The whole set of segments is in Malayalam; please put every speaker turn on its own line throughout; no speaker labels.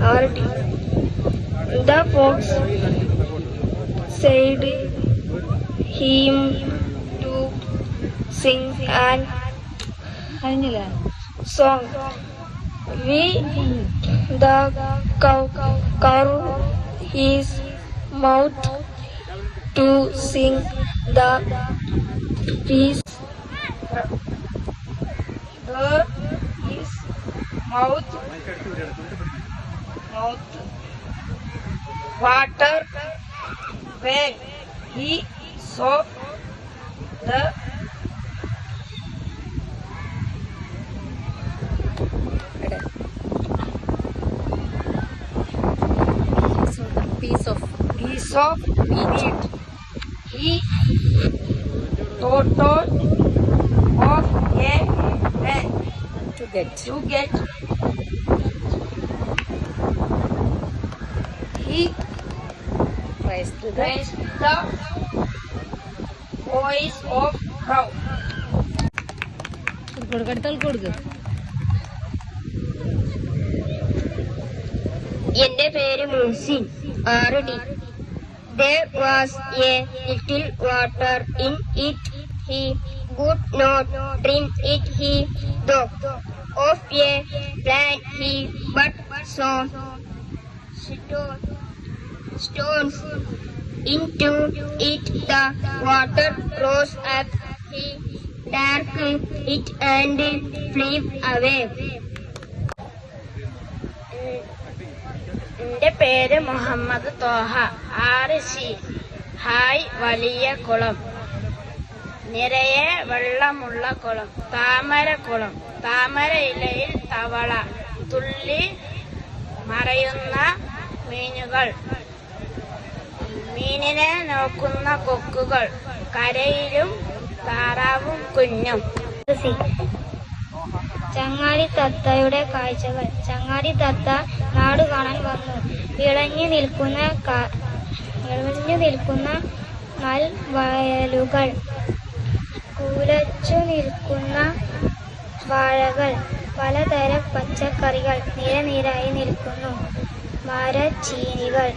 RT. The fox said him to sing an song. We the cow cow his mouth to sing the piece. The his mouth mouth water when he saw the
piece of
piece of meat. He total of a man
to get.
to get He
price to the
raised the voice of crowd.
കൊടുക്ക് അടുത്ത ആൾക്ക് കൊടുക്ക്
എന്റെ പേര് മുഹസിൻ ആറ് D There was a little water in it. He could not drink it. He thought of a plant he but saw stone, stones into it. The water rose up. He darkened it and flew away. എന്റെ പേര് മുഹമ്മദ് തോഹ ആറ് സി ഹായ് വലിയ കുളം നിറയെ വെള്ളമുള്ള കുളം താമരക്കുളം താമര ഇലയിൽ തവള തുള്ളി മറയുന്ന മീനുകൾ. മീനിനെ നോക്കുന്ന കൊക്കുകൾ. കരയിലും താറാവും കുഞ്ഞും. ചങ്ങാടി തത്തയുടെ കാഴ്ചകൾ. ചങ്ങാടി തത്ത നാട് കാണാൻ വന്നു. വിളഞ്ഞു നിൽക്കുന്ന വിളഞ്ഞു നിൽക്കുന്ന നൽ വയലുകൾ. കൂലച്ചു നിൽക്കുന്ന വാഴകൾ. പലതരം പച്ചക്കറികൾ നിരനിരായി നിൽക്കുന്നു. മരച്ചീനികൾ.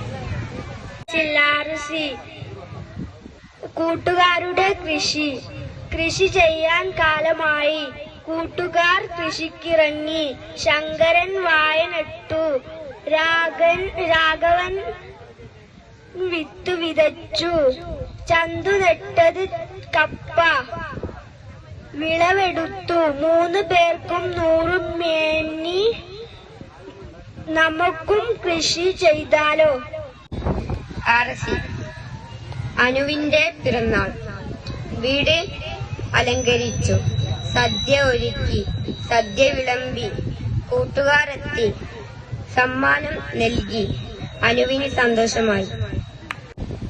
ചില്ലാറുസി കൂട്ടുകാരുടെ കൃഷി. കൃഷി ചെയ്യാൻ കാലമായി. കൂട്ടുകാർ കൃഷിക്കിറങ്ങി. ശങ്കരൻ വായനട്ടു. രാഗൻ രാഘവൻ വിത്തു വിതച്ചു. ചന്തു നട്ടത് കപ്പ. വിളവെടുത്തു. മൂന്ന് പേർക്കും നൂറ് മേനി നമുക്കും കൃഷി ചെയ്താലോ? അനുവിന്റെ പിറന്നാൾ. വീട് അലങ്കരിച്ചു. സദ്യ ഒരുക്കി. സദ്യ വിളമ്പി. കൂട്ടുകാരെത്തി. സമ്മാനം നൽകി. അനുവിന് സന്തോഷമായി.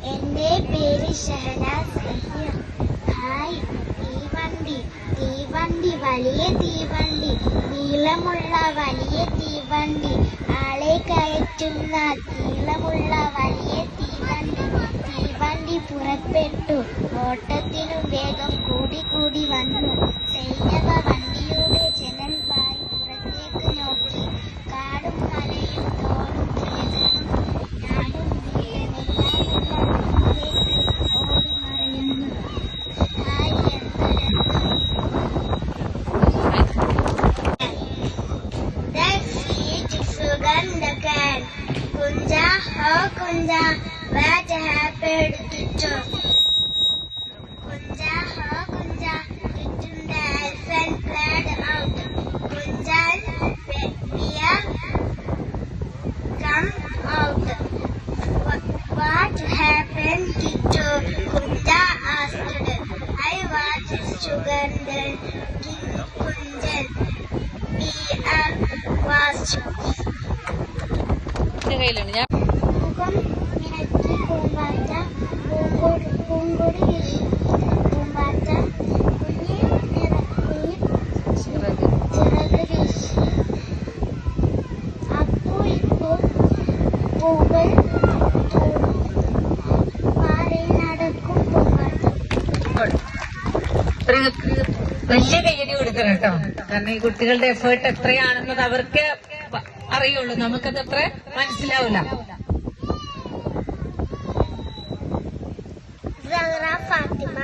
എന്റെ പേര് ഷഹനാസ് ഹായ്. തീവണ്ടി. തീവണ്ടി. വലിയ തീവണ്ടി. നീളമുള്ള വലിയ തീവണ്ടി ആളെ കയറ്റുന്ന നീളമുള്ള വലിയ തീവണ്ടി. തീവണ്ടി പുറപ്പെട്ടു. ഓട്ടത്തിനു വേഗം കൂടി കൂടി വന്നു. Sugandhan London. we are
fast. കയ്യിലുണ്ട് ഞാൻ
മുഖം മിനക്കി പൂമ്പാറ്റ പൂങ്കൊടി പൂങ്കൊടി പൂമ്പാറ്റ കുഞ്ഞി കുഞ്ഞി
ചിറക്
ചിറക് അപ്പു ഇപ്പു പൂകൾ
വലിയ കയ്യടി കൊടുക്കണം കേട്ടോ. കാരണം ഈ കുട്ടികളുടെ എഫേർട്ട് എത്രയാണെന്നത് അവർക്ക് അറിയുള്ളൂ. നമുക്കത് അത്ര മനസ്സിലാവില്ല. ഫാത്തിമ.